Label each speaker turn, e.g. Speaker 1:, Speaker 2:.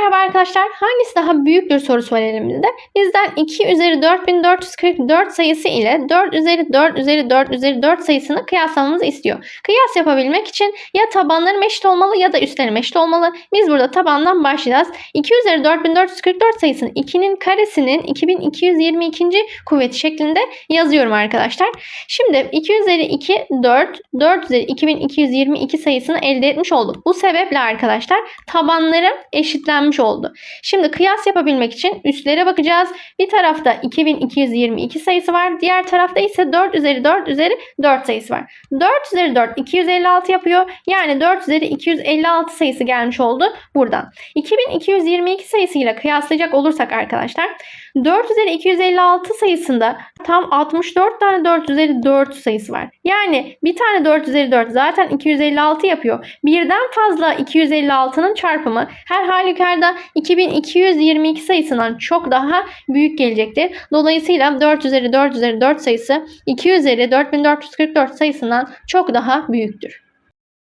Speaker 1: Merhaba arkadaşlar. Hangisi daha büyüktür sorusu var elimizde. Bizden 2 üzeri 4444 sayısı ile 4 üzeri 4 üzeri 4 üzeri 4 sayısını kıyaslamamızı istiyor. Kıyas yapabilmek için ya tabanlarım eşit olmalı ya da üstlerim eşit olmalı. Biz burada tabandan başlayacağız. 2 üzeri 4444 sayısının 2'nin karesinin 2222. kuvveti şeklinde yazıyorum arkadaşlar. Şimdi 2 üzeri 2 4, 4 üzeri 2222 sayısını elde etmiş olduk. Bu sebeple arkadaşlar tabanlarım eşitlenmiş oldu. Şimdi kıyas yapabilmek için üstlere bakacağız. Bir tarafta 2222 sayısı var. Diğer tarafta ise 4 üzeri 4 üzeri 4 sayısı var. 4 üzeri 4 256 yapıyor. Yani 4 üzeri 256 sayısı gelmiş oldu buradan. 2222 sayısıyla kıyaslayacak olursak arkadaşlar 4 üzeri 256 sayısında tam 64 tane 4 üzeri 4 sayısı var. Yani bir tane 4 üzeri 4 zaten 256 yapıyor. Birden fazla 256'nın çarpımı her halükarda 2222 sayısından çok daha büyük gelecektir. Dolayısıyla 4 üzeri 4 üzeri 4 sayısı 2 üzeri 4444 sayısından çok daha büyüktür.